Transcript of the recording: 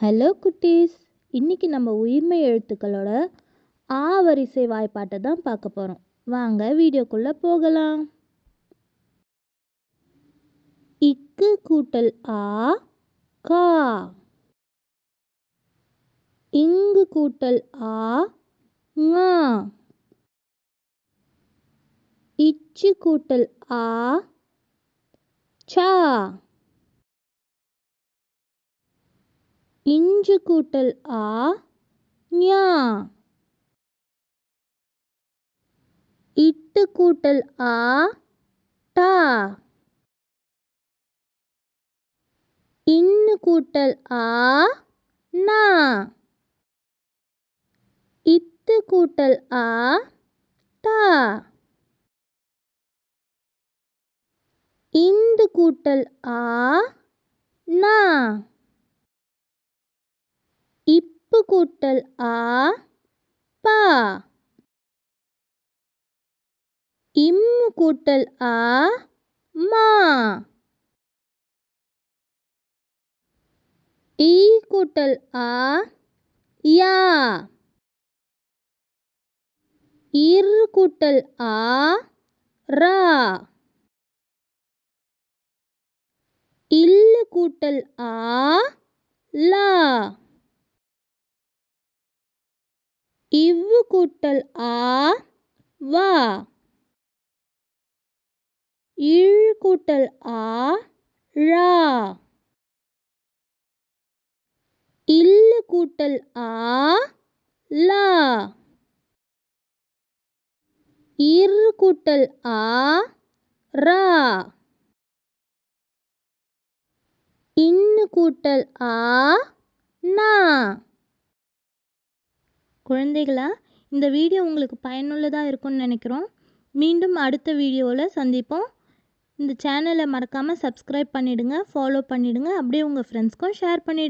Hello குட்டீஸ். இன்னைக்கு நம்ம உயிர்மை எழுத்துக்களோட ஆ வரிசை வாய்ப்பாட்டை தான் பார்க்க போகிறோம் வாங்க வீடியோக்குள்ளே போகலாம். இக்கு கூட்டல் ஆ கா. இங்கு கூட்டல் ஆ ஙா. இச்சு கூட்டல் ஆ சா. மூன்று கூட்டல் ஆ ஞா. இட்டு கூட்டல் ஆ டா. இன்னு கூட்டல் ஆ நா. இத்து கூட்டல் ஆ தா இந்து கூட்டல் ஆ நா இப்பு கூட்டல் ஆ பா. இம் கூட்டல் ஆ மா. ஈ கூட்டல் ஆ யா. இர் கூட்டல் ஆ ரா. இல் கூட்டல் ஆ லா. இவ்வு கூட்டல் ஆ வா. இழ் கூட்டல் ஆ ழா. இல்லு கூட்டல் ஆ லா இர் கூட்டல் ஆ ரா. இன்னு கூட்டல் ஆ நா. குழந்தைகளா? இந்த வீடியோ உங்களுக்கு பயனுள்ளதாக இருக்கும்னு நினைக்கிறோம். மீண்டும் அடுத்த வீடியோவில் சந்திப்போம். இந்த சேனலை மறக்காமல் சப்ஸ்கிரைப் பண்ணிவிடுங்க ஃபாலோ பண்ணிவிடுங்க அப்படியே உங்கள் ஃப்ரெண்ட்ஸ்க்கும் ஷேர் பண்ணிவிடுங்க